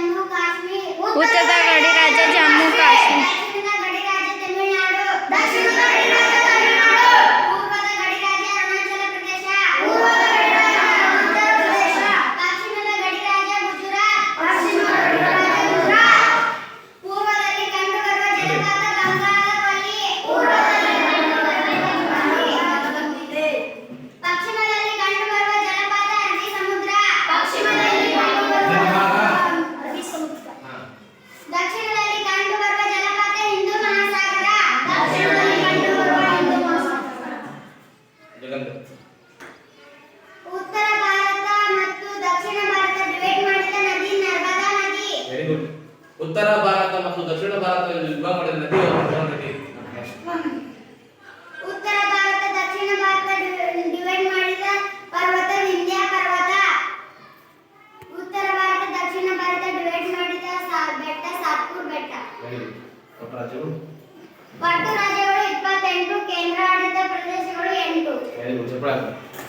ಜಮ್ಮು ಉತ್ತರ ಭಾರತ ಮತ್ತು ದಕ್ಷಿಣ ಭಾರತ ಡಿವೈಡ್ ಮಾಡಿದ ನದಿ ನರ್ಮದಾ ನದಿ. ವೆರಿ ಗುಡ್ ಉತ್ತರ ಭಾರತ ಮತ್ತು ದಕ್ಷಿಣ ಭಾರತದಲ್ಲಿ ವಿಭಾಗ ಮಾಡಿದ ನದಿ ಯಾವುದು? ನದಿ ಉತ್ತರ ಭಾರತ ದಕ್ಷಿಣ ಭಾರತ ಡಿವೈಡ್ ಮಾಡಿದ ಪರ್ವತ ವಿಂಧ್ಯ ಪರ್ವತ. ಉತ್ತರ ಭಾರತ ದಕ್ಷಿಣ ಭಾರತ ಡಿವೈಡ್ ಮಾಡಿದ ಬೆಟ್ಟ ಸಾತ್ಪುರ್ ಬೆಟ್ಟ. ವೆರಿ ಗುಡ್ ಒಟ್ಟು ರಾಜ್ಯಗಳು ಇಪ್ಪತ್ತೆಂಟು ಕೇಂದ್ರಾಡಳಿತ ಪ್ರದೇಶಗಳು ಎಂಟು.